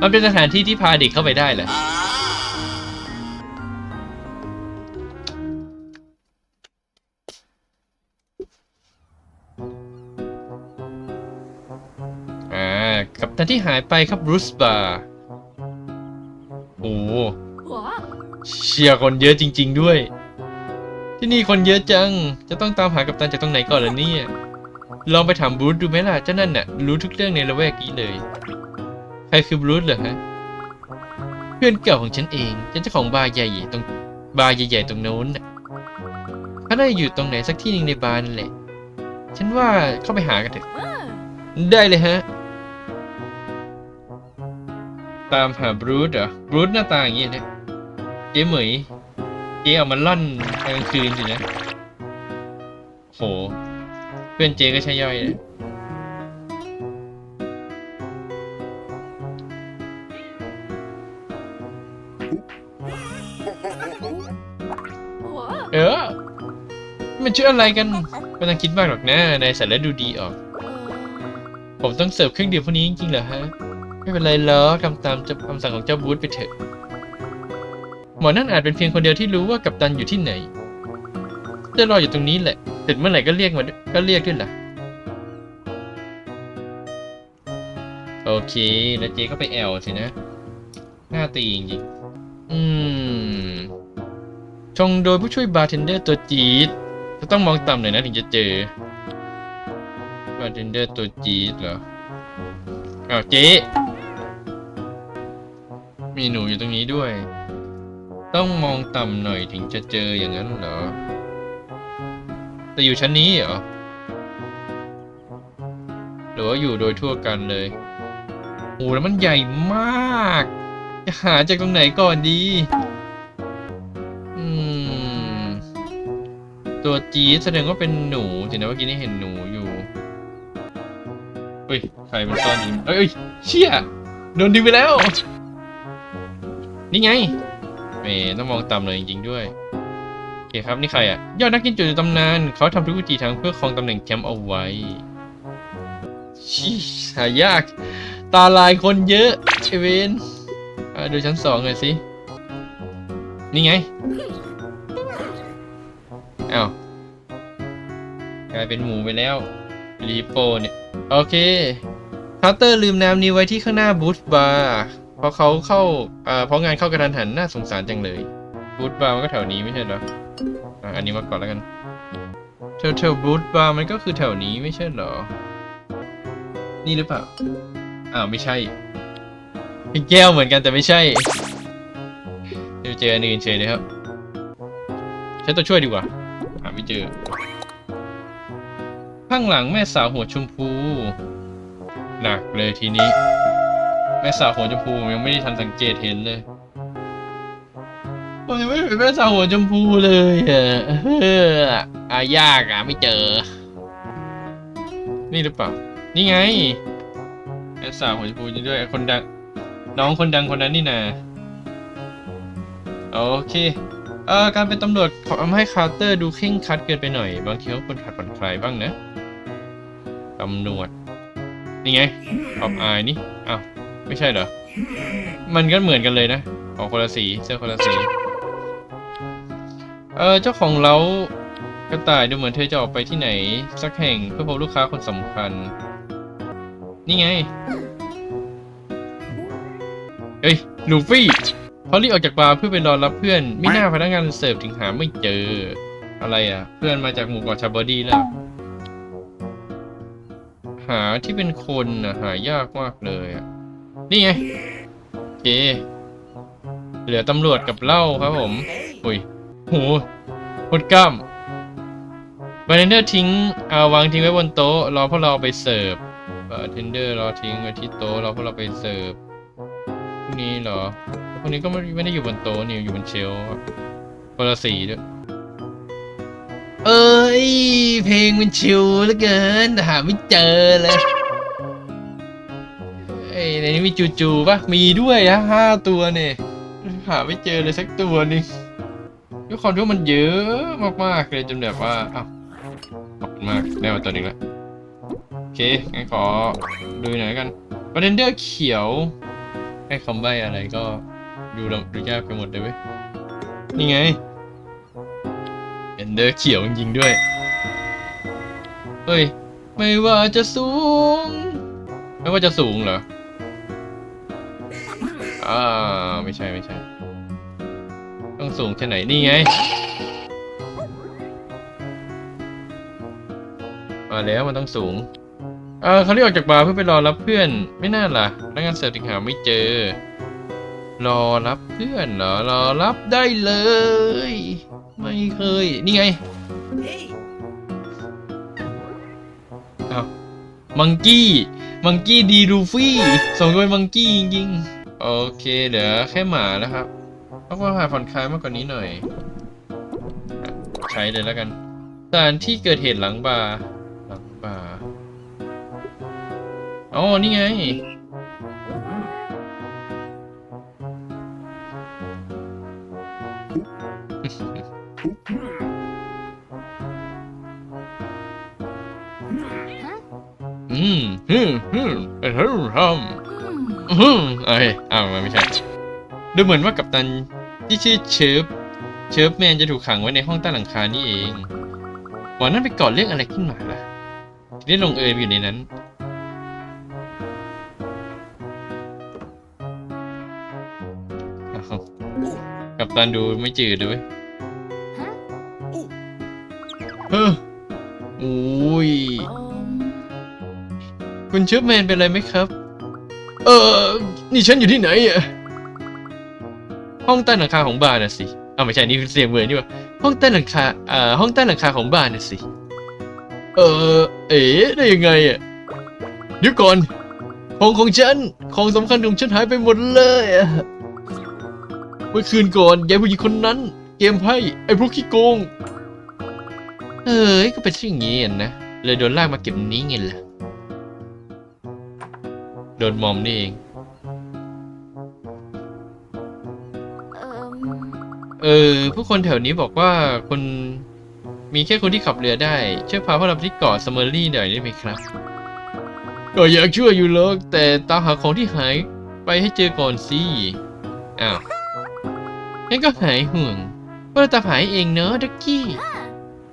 มันเป็นสถานที่ที่พาเด็กเข้าไปได้เหรออ่ากับตันที่หายไปครับบรูซบาร์โอ้เชียร์คนเยอะจริง ๆ ด้วย ที่นี่คนเยอะจัง จะต้องตามหากัปตันจากตรงไหนก่อนล่ะเนี่ย ลองไปถามบรูซดูไหมล่ะ เจ้านั่นน่ะรู้ทุกเรื่องในละแวกนี้เลย ใครคือบรูซเหรอฮะ เพื่อนเก่าของฉันเองฉันเจ้าของบาร์ใหญ่ตรงบาร์ใหญ่ๆตรงโน้นน่ะเขาได้อยู่ตรงไหนสักที่หนึ่งในบาร์นั่นแหละ ฉันว่าเข้าไปหากันเถอะ ได้เลยฮะ ตามหาบรูซเหรอ บรูซหน้าตาอย่างนี้นะเจ๊เหมย เจ๊เอามาล่อนกลางคืนสินะ โห เพื่อนเจก็ใช่ย่อยนะ我เออ มันชื่ออะไรกันไม่ต้องคิดมากหรอกนะนายใส่แล้วดูดีออก ผมต้องเสิร์ฟเครื่องดื่มพวกนี้จริงๆเหรอฮะ ไม่เป็นไรหรอกทำตามคำสั่งของเจ้าบูธไปเถอะ หมอนั่นอาจเป็นเพียงคนเดียวที่รู้ว่ากัปตันอยู่ที่ไหน จะรออยู่ตรงนี้แหละ เสร็จเมื่อไหร่ก็เรียกมาก็เรียกด้วยล่ะโอเค แล้วเจ๊ก็ไปแอลสินะ หน้าตีจริงๆอืม ชงโดยผู้ช่วยบาร์เทนเดอร์ตัวจี๊ดจะต้องมองต่ำหน่อยนะถึงจะเจอ บาร์เทนเดอร์ตัวจี๊ดเหรออ้าวเจ๊มีหนูอยู่ตรงนี้ด้วย ต้องมองต่ำหน่อยถึงจะเจออย่างนั้นเหรอ แต่อยู่ชั้นนี้เหรอ หรือว่าอยู่โดยทั่วกันเลยโอ้แล้วมันใหญ่มาก จะหาจากตรงไหนก่อนดี อืม ตัวจีแสดงว่าเป็นหนูสินะเมื่อกี้นี่เห็นหนูอยู่เฮ้ย ใครมันซ่อนอยู่เอ้ยเอ้ยเชี่ยโดนดึงไปแล้ว นี่ไงเมต้องมองต่ำหน่อยจริงๆด้วย คครับนี่ใครอะยอดนักกินจุดตำนานเขาทำทุกวิธีทางเพื่อครองตำแหน่งแชมป์เอาไว้ชิหายาก ตาลายคนเยอะเอเวนดูชั้นสองหน่อยสินี่ไงอ้าวกลายเป็นหมูไปแล้วรีโปเนี่ย โอเคคาร์เตอร์ลืมน้ำนี้ไว้ที่ข้างหน้าบูธบาร์เพราะเขาเข้าอ่าเพราะงานเข้ากระทันหันน่าสงสารจังเลยบูธบาร์มันก็แถวนี้ไม่ใช่เหรอ อะอันนี้มาก่อนแล้วกันแถวแถวบูธบาร์มันก็คือแถวนี้ไม่ใช่เหรอ นี่หรือเปล่า อ้าวไม่ใช่เป็นแก้วเหมือนกันแต่ไม่ใช่เดี๋ยวเจออันอื่นเฉยเลยครับ ใช้ตัวช่วยดีกว่าหาไม่เจอ ข้างหลังแม่สาวหัวชมพู หนักเลยทีนี้ แม่สาวหัวชมพูยังไม่ได้ทันสังเกตเห็นเลย ผมยังไม่เห็นแม่สาวหัวชมพูเลยอะเอออายากอะไม่เจอ นี่หรือเปล่า นี่ไงแม่สาวหัวชมพูจริงด้วยคนดัง น้องคนดังคนนั้นนี่นาโอเค เอ่อ การเป็นตำรวจทำให้คาร์เตอร์ดูเคร่งคัดเกินไปหน่อย บางทีเขาควรขัดผ่อนคลายบ้างนะ ตำรวจ นี่ไงออบอายนี่ อ้าว ไม่ใช่เหรอ มันก็เหมือนกันเลยนะ ออกคนละสี เสื้อคนละสี เออเจ้าของเรากระต่ายดูเหมือนเธอจะออกไปที่ไหน สักแห่งเพื่อพบลูกค้าคนสำคัญ นี่ไงเฮ้ยลูฟี่เขารีบออกจากบาร์เพื่อไปรอรับเพื่อน ไม่น่าพนักงานเสิร์ฟถึงหาไม่เจอ อะไรอะ เพื่อนมาจากหมู่เกาะชาบอดี้แล้ว หาที่เป็นคนอะหายากมากเลยอะ นี่ไง โอเค เหลือตำรวจกับเหล้าครับผม อุ้ย โหโคตรกล้ามบาร์เทนเดอร์ทิ้งเอาวางทิ้งไว้บนโต๊ะรอพวกเราเอาไปเสิร์ฟบาร์เทนเดอร์รอทิ้งไว้ที่โต๊ะรอพวกเราไปเสิร์ฟพวกนี้เหรอพวกนี้ก็ไม่ไม่ได้อยู่บนโต๊ะนี่อยู่บนเชลฟ์อะคนละสีด้วยเอ้ย เพลงมันชิวเหลือเกินแต่หาไม่เจอเลยเอ้ยในนี้มีจูจูปะมีด้วยอะห้าตัวเนี่ยหาไม่เจอเลยสักตัวหนึง ด้วยความที่มันเยอะมากๆเลยจนแบบว่าอ้าวขอบคุณมากได้มาตัวหนึ่งแล้วเคงั้นขอดูหน่อยกันประเด็นเดอร์เขียว ให้คำใบ้อะไรก็ดูดูยากไปหมดเลยเว้ยนี่ไงเอนเดอร์เขียวจริงๆด้วย เฮ้ย ไม่ว่าจะสูง ไม่ว่าจะสูงเหรอ อ่า ไม่ใช่ไม่ใช่ ต้องสูงแค่ไหนนี่ไง มาแล้วมันต้องสูง เออเขาเรียกออกจากบาร์เพื่อไปรอรับเพื่อน ไม่น่าล่ะพนักงานเสิร์ฟถึงหาไม่เจอ รอรับเพื่อนเหรอรอรับได้เลย ไม่เคย นี่ไงเอ้ามังกี้มังกี้ดีรูฟี่ส่งโดยมังกี้จริงๆ โอเคเดี๋ยวแค่หมาแล้วครับ ต้องว่าหาผ่อนคลายมากกว่านี้หน่อย ใช้เลยแล้วกันสถานที่เกิดเหตุหลังบาร์หลังบาร์อ๋อนี่ไงอืมฮึมฮึมเฮึมฮึมฮึมโอเคอ้าวมันไม่ใช่ดูเหมือนว่ากัปตัน ที่ชื่อเชิร์ฟเชิร์ฟแมนจะถูกขังไว้ในห้องใต้หลังคานี่เองวันนั้นไปก่อเรื่องอะไรขึ้นมาล่ะที่ได้ลงเอยอยู่ในนั้น กัปตันดูไม่จืดเลยเว้ยเฮ้ออุ้ย คุณเชิร์ฟแมนเป็นอะไรไหมครับ เออ นี่ฉันอยู่ที่ไหนอะ ห้องใต้หลังคาของบ้านน่ะสิอ้าไม่ใช่นี่คือเสียงเหมือนนี่ว่าห้องใต้หลังคาเอ่อห้องใต้หลังคาของบ้านน่ะสิเออเอ๋ได้ยังไงอะเดี๋ยวก่อนของของฉันของสำคัญของฉันหายไปหมดเลยอะเมื่อคืนก่อนยายผู้หญิงคนนั้น เกมไพ่ไอ้พวกขี้โกงเอ้ยก็เป็นชื่ออย่างงี้อะนะเลยโดนลากมาเก็บนี้ไงล่ะโดนมอมนี่เอง เออ ผู้คนแถวนี้บอกว่าคนมีแค่คนที่ขับเรือได้ ช่วยพาพวกเราไปที่เกาะสมอรี่หน่อยได้ไหมครับ ก็อยากช่วยอยู่หรอกแต่ตามหาของที่หายไปให้เจอก่อนสิอ้าวงั้นก็หายห่วงว่าเราตามหาเองเนอะดักกี้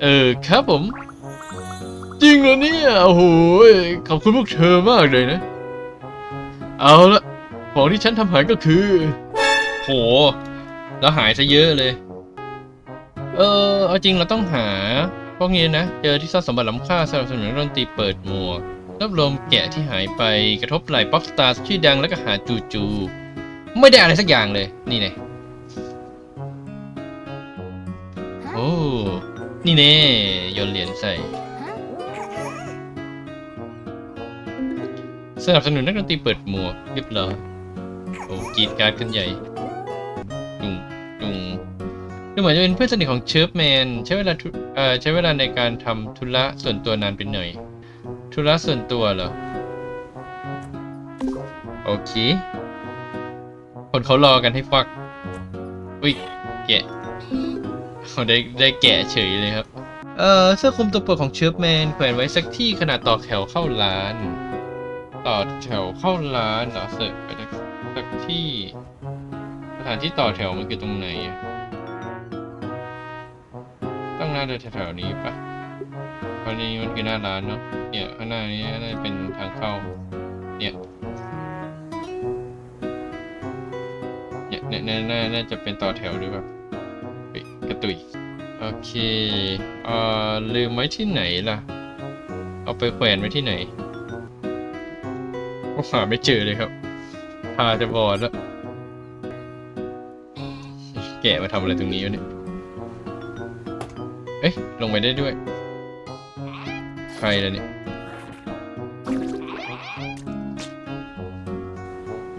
เออครับผม จริงเหรอเนี่ยโอ้โหขอบคุณพวกเธอมากเลยนะ เอาละของที่ฉันทำหายก็คือ โห แล้วหายซะเยอะเลย เออ เอาจริงเราต้องหา พวกนี้นะ เจอที่ซ่อนสมบัติล้ำค่าสนับสนุนดนตรีเปิดหมวกรวบรวมแกะที่หายไปกระทบไหล่ป๊อปสตาร์ชื่อดังแล้วก็หาจูจู ไม่ได้อะไรสักอย่างเลย นี่ไงโอ้ นี่แน่โยนเหรียญใส่ สนับสนุนนักดนตรีเปิดหมวกเรียบร้อยโอ้กีดการ์ดกันใหญ่ ดูเหมือนจะเป็นเพื่อนสนิทของเชิร์ฟแมนใช้เวลาทุเอ่อใช้เวลาในการทำธุระส่วนตัวนานไปหน่อย ธุระส่วนตัวเหรอ โอเค คนเขารอกันให้ฟัก อุ้ย แกะเขาได้ได้แกะเฉยเลยครับ เอ่อเสื้อคลุมตัวโปรดของเชิร์ฟแมนแขวนไว้สักที่ขนาดต่อแถวเข้าร้าน ต่อแถวเข้าร้านเหรอเสิร์ฟไปสักที่ สถานที่ต่อแถวมันคือตรงไหนอะ น่าจะแถวๆนี้ปะตอนนี้มันคือหน้าร้านเนาะ เนี่ยข้างหน้านี้น่าจะเป็นทางเข้าเนี่ยเนี่ย เนี่ยน่าน่าน่าจะเป็นต่อแถวหรือเปล่ากระตุย โอเค เอ่อ ลืมไว้ที่ไหนล่ะ เอาไปแขวนไว้ที่ไหนก็หาไม่เจอเลยครับตาจะบอดแล้ว แกะมาทำอะไรตรงนี้วะเนี่ย เอ้ยลงไปได้ด้วย ใครล่ะเนี่ย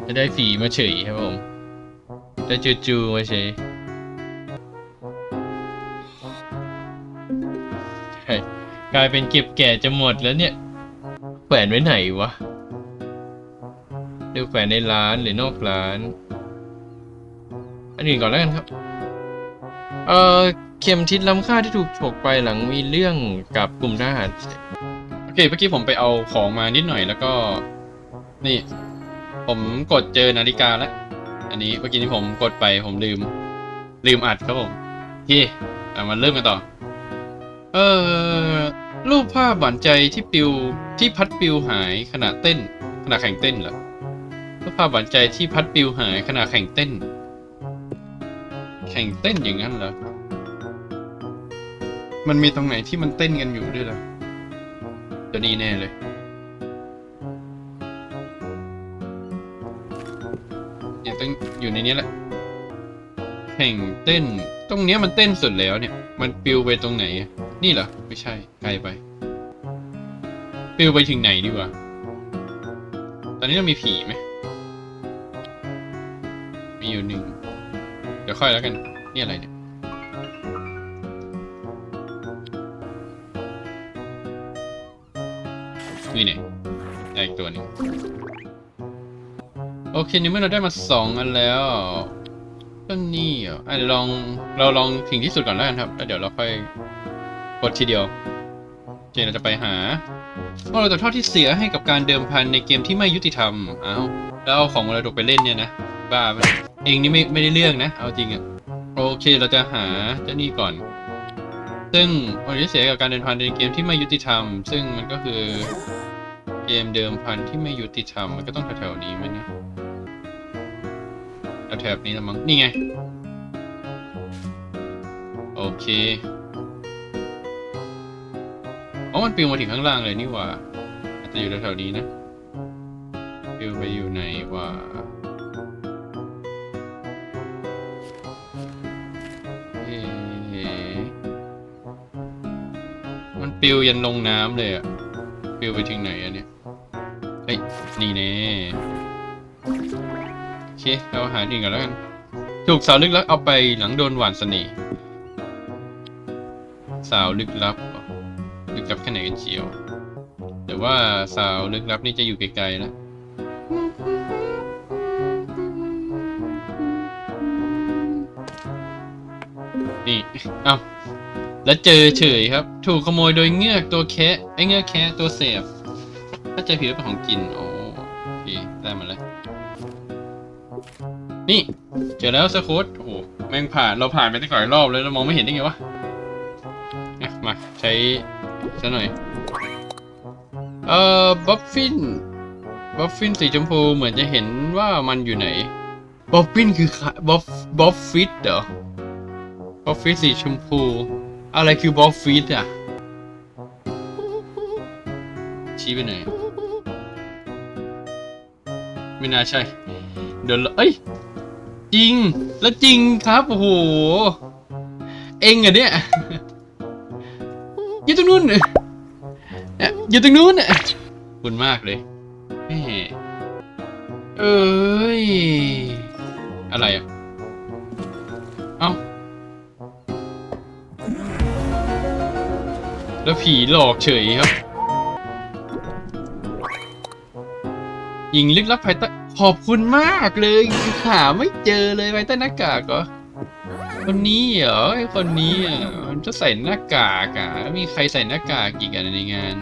จะได้ฝีมาเฉยครับผม ได้จูจูมาเฉยใช่กลายเป็นเก็บแกะจะหมดแล้วเนี่ย แขวนไว้ไหนวะดูแขวนในร้านหรือนอกร้าน อันอื่นก่อนแล้วกันครับ เอ่อ เข็มทิศล้ำค่าที่ถูกฉกไปหลังมีเรื่องกับกลุ่มทหารเคเมื่อกี้ผมไปเอาของมานิดหน่อยแล้วก็ นี่ ผมกดเจอนาฬิกาแล้ว อันนี้เมื่อกี้นี้ผมกดไปผมลืม ลืมอัดครับผมโอเคเอามาเริ่มกันต่อ เออรูปภาพหวานใจที่ปิวที่พัดปิวหายขณะเต้นขณะแข่งเต้นเหรอรูปภาพหวานใจที่พัดปิวหายขณะแข่งเต้น แข่งเต้นอย่างนั้นเหรอ มันมีตรงไหนที่มันเต้นกันอยู่ด้วยล่ะจะนี่แน่เลย เนี่ยต้องอยู่ในนี้แหละแข่งเต้น ตรงเนี้ยมันเต้นสุดแล้วเนี่ย มันปิวไปตรงไหน นี่เหรอ ไม่ใช่ ไกลไป ปิวไปถึงไหนดีวะ ตอนนี้เรามีผีไหม มีอยู่หนึ่ง เดี๋ยวค่อยแล้วกัน นี่อะไรเนี่ย นี่เนี่ยได้อีกตัวหนึงโอเคในเมื่อเราได้มาสองอันแล้วก็นี่อะเดี๋ยวลองเราลองถึงที่สุดก่อนแล้วกันครับแล้วเดี๋ยวเราค่อยกดทีเดียวโอเคเราจะไปหาว่าเราจะทอดที่เสียให้กับการเดิมพันในเกมที่ไม่ยุติธรรมอ้าวแล้วเอาของมรดกไปเล่นเนี่ยนะบ้าไปเองนี่ไม่ไม่ได้เรื่องนะ เอาจริงอะโอเคเราจะหาเจ้านี่ก่อน ซึ่งวันที่เสียกับการเดินพันในเกมที่ไม่ยุติธรรม ซึ่งมันก็คือ เกมเดิมพันที่ไม่ยุติธรรมมันก็ต้องแถวๆนี้ไหมนะแถวๆนี้ละมั้งนี่ไง โอเคอ๋อมันปิวมาถึงข้างล่างเลยนี่หว่าอาจจะอยู่แถวๆนี้นะปิวไปอยู่ไหนวะเอ๊มันปิวยันลงน้ำเลยอะฟิวไปถึงไหนอะเนี่ย เฮ้ย นี่แน่โอเค เราหาอื่นกันแล้วกัน ถูกสาวลึกลับเอาไปหลังโดนหวานเสน่ห์ สาวลึกลับ ลึกลับแค่ไหนกันเชียวหรือว่าสาวลึกลับนี่จะอยู่ไกลๆนะนี่ เอ้า แล้วเจอเฉยครับ ถูกขโมยโดยเงือกตัวแคะไอ้เงือกแคะตัวเสพ ถ้าเจอผิดเป็นของกินโอ้โอเคได้มาแล้วนี่ เจอแล้วสโคตโอ้โหแม่งผ่านเราผ่านไปตั้งหลายรอบเลยเรามองไม่เห็นได้ไงวะอะมาใช้ซะหน่อย เอ่อบัฟฟินบัฟฟินสีชมพูเหมือนจะเห็นว่ามันอยู่ไหนบัฟฟินคือบัฟบัฟฟิตเหรอบอฟฟิศสีชมพู อะไรคือบอฟฟิศอะชี้ไปไหน ไม่น่าใช่ เดี๋ยวเอ้ย จริง แล้วจริงครับ โอ้โห เองอะเนี่ย อยู่ตรงนู้นเนี่ยอยู่ตรงนู้นน่ะขอบคุณมากเลยเอ้ย อะไรอะเอ้า แล้วผีหลอกเฉยครับ หญิงลึกลับภายใต้ขอบคุณมากเลย หาไม่เจอเลยภายใต้หน้ากากเหรอคนนี้เหรอไอ้คนนี้อะมันจะใส่หน้ากากอะมีใครใส่หน้ากากอีกอะในงาน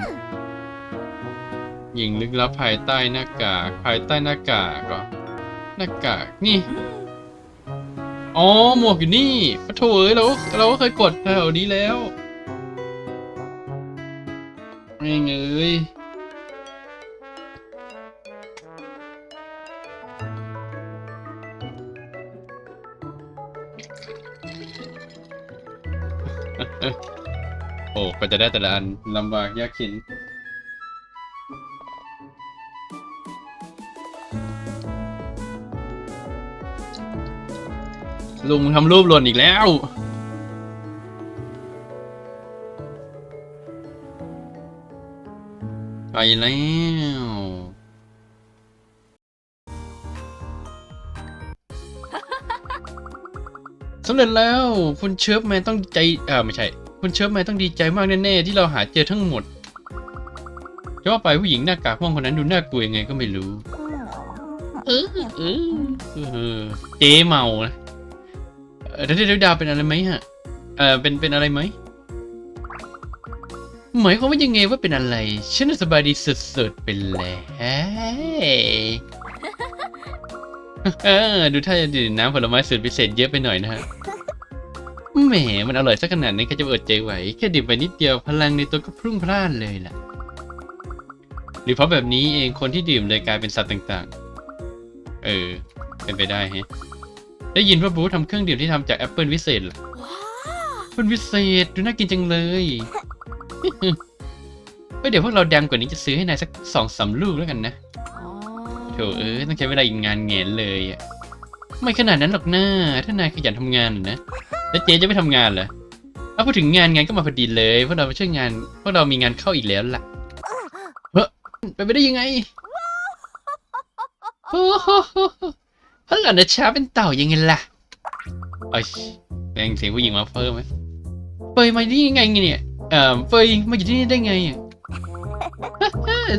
หญิงลึกลับภายใต้หน้ากากภายใต้หน้ากากเหรอหน้ากากนี่อ๋อหมวกอยู่นี่ปะโถเอ้ยเราเราก็เคยกดแถวนี้แล้วแม่งเอ้ย จะได้แต่ละอันลำบากยากเข็นลุงทำรูปหล่นอีกแล้ว ไปแล้ว สำเร็จแล้ว คุณเชิฟแมนต้องใจ เอ่าไม่ใช่ คุณเชิฟแมนต้องดีใจมากแน่ๆที่เราหาเจอทั้งหมดจะว่าไปผู้หญิงหน้ากากม่วงคนนั้นดูน่ากลัวยังไงก็ไม่รู้เออเออเออเจ๊เมานะเออดี๋ยวเดี๋ยวดาวเป็นอะไรไหมฮะ เออเป็นเป็นอะไรไหมหมายความว่ายังไงว่าเป็นอะไร ฉันสบายดีสุดๆไปเลยเออดูถ้าจะดื่มน้ำผลไม้สูตรพิเศษเยอะไปหน่อยนะฮะ แหมมันอร่อยสักขนาดนี้ใครจะอดใจไหว แค่ดื่มไปนิดเดียวพลังในตัวก็พรุ่งพล่านเลยล่ะ หรือเพราะแบบนี้เองคนที่ดื่มเลยกลายเป็นสัตว์ต่างๆ เออ เป็นไปได้แฮะได้ยินว่าบรูทำเครื่องดื่มที่ทำจากแอปเปิลวิเศษเหรอว้าแอปเปิลวิเศษดูน่ากินจังเลยเฮ้ยเดี๋ยวพวกเราดังกว่านี้จะซื้อให้นายสักสองสามลูกแล้วกันนะอ๋อโถเอ้ยต้องใช้เวลาอีกงานเงนเลยอะไม่ขนาดนั้นหรอกน้าถ้านายขยันทำงานน่ะนะ แล้วเจ๊จะไม่ทำงานเหรอถ้าพูดถึงงานงานก็มาพอดีเลยพวกเราไปช่วยงานพวกเรามีงานเข้าอีกแล้วล่ะเฮ้ยไปนไปได้ยังไงโอ้โหพลังนะช้าเป็นเต่ายังไงล่ะไอ้ยแม่งเสียงผู้หญิงมาเพิ่มไหมเฟยมาที่ยังไงเนี่ยเอ่อเฟยมาอยู่ที่นี่ได้ไงอะ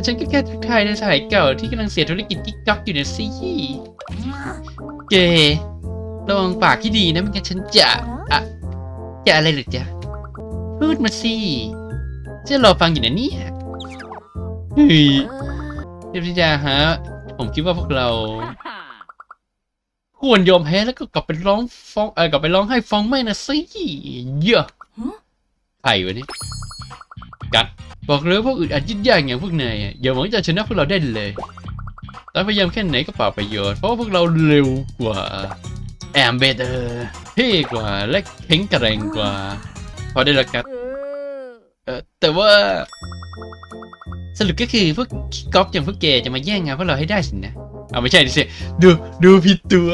ฉันก็แค่ทักทายในสายเก่าที่กำลังเสียธุรกิจกิ๊กก๊อกอยู่นะสิเจ ระวังปากที่ดีนะไม่งั้นฉันจะอะจะอะไรหรือจ๊ะพูดมาสิจะรอฟังอยู่นะเนี่ยเฮ้ยเออเทพธิดาฮะผมคิดว่าพวกเรา ควรยอมแพ้แล้วก็กลับไปร้องฟ้องเออกลับไปร้องให้ฟ้องไม่นะสิเยอะใครวะเนี่ยกัดบอกเลยพวกอื่นอาจยึดยากอย่างพวกนายอะอย่าหวังจะชนะพวกเราได้เลยแต่พยายามแค่ไหนก็เปล่าประโยชน์เพราะพวกเราเร็วกว่า แอมเบเตอร์เท่กว่าและแข็งแกร่งกว่าพอได้ละครับเออเออแต่ว่า สรุปก็คือพวกก๊อฟอย่างพวกแกจะมาแย่งงานพวกเราให้ได้สินะเอาไม่ใช่ดิสิดูดูผิดตัว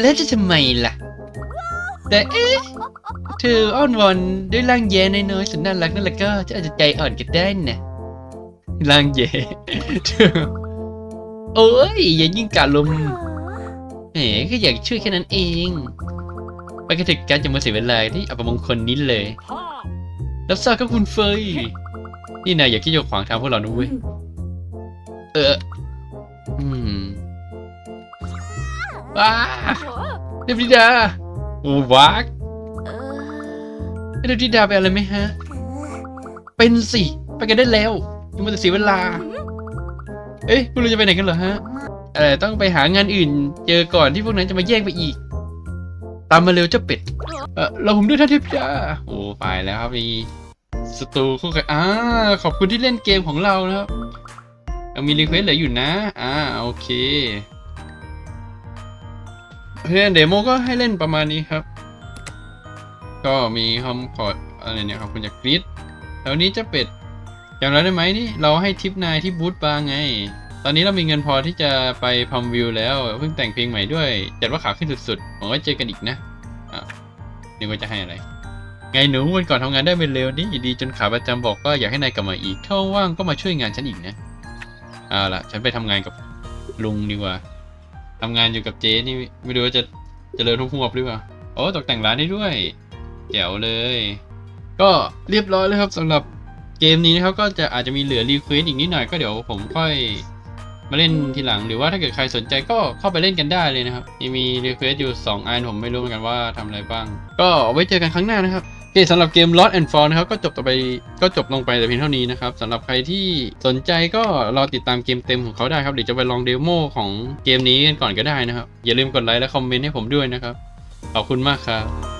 แล้วจะทำไมล่ะ แต่เอ๊ะเธออ้อนวอนด้วยร่างแย่น้อยๆสุดน่ารักนั่นแหละก็จะอาจจะใจอ่อนก็ได้นะร่างแย่เธอโอ้ยอย่ายิ่งกาลม แหมก็อยากช่วยแค่นั้นเอง ไปกันเถอะการจะมาเสียเวลาที่อัปมงคลนี้เลย รับทราบครับคุณเฟย นี่นายอย่าคิดจะขวางทางพวกเรานะเว้ย เออ อืมว้าโอ้เดวิดาโอ้วักเออเดวิดาไปอะไรไหมฮะ เป็นสิ ไปกันได้แล้วยังมันจะเสียเวลา เอ๊ะพวกเราจะไปไหนกันเหรอฮะ เออต้องไปหางานอื่น เจอก่อนที่พวกนั้นจะมาแย่งไปอีก ตามมาเร็วเจ้าเป็ด เออเราผมด้วยท่านเทพจ้าโอ้ไปแล้วครับมีสตูคู่กันอ่าขอบคุณที่เล่นเกมของเรานะครับยังมีรีเควสเหลืออยู่นะ อ่าโอเคเพื่อนเดโมก็ให้เล่นประมาณนี้ครับ ก็มีคำขออะไรเนี่ยครับคุณจากกรีดแล้วนี้เจะเป็ดจำเราได้ไหมนี่เราให้ทิปนายที่บูธบาร์ไง ตอนนี้เรามีเงินพอที่จะไปพัมวิวแล้วเพิ่งแต่งเพลงใหม่ด้วยจัดว่าขาขึ้นสุดๆหวังว่าเจอกันอีกนะนึกว่าจะให้อะไร ไงหนูวันก่อนทำงานได้เป็นเร็วนี่ดีจนขาประจำบอกว่าอยากให้นายกลับมาอีกถ้าว่างก็มาช่วยงานฉันอีกนะเอาล่ะ ฉันไปทำงานกับลุงดีกว่าทำงานอยู่กับเจ๊นี่ไม่รู้ว่าจะจะเจริญทุกหัวบหรือเปล่าโอ้ตกแต่งร้านได้ด้วยแจ๋วเลย ก็เรียบร้อยแล้วครับสำหรับเกมนี้นะครับก็จะอาจจะมีเหลือรีเควสอีกนิดหน่อยก็เดี๋ยวผมค่อย มาเล่นทีหลังหรือว่าถ้าเกิดใครสนใจก็เข้าไปเล่นกันได้เลยนะครับยังมีรีเควสอยู่ 2 อันผมไม่รู้เหมือนกันว่าทำอะไรบ้าง ก็เอาไว้เจอกันครั้งหน้านะครับโอเคสำหรับเกม Lost and Fall นะครับก็จบต่อไปก็จบลงไปแต่เพียงเท่านี้นะครับสำหรับใครที่สนใจก็รอติดตามเกมเต็มของเขาได้ครับเดี๋ยวจะไปลองเดโมของเกมนี้กันก่อนก็ได้นะครับอย่าลืมกดไลค์และคอมเมนต์ให้ผมด้วยนะครับขอบคุณมากครับ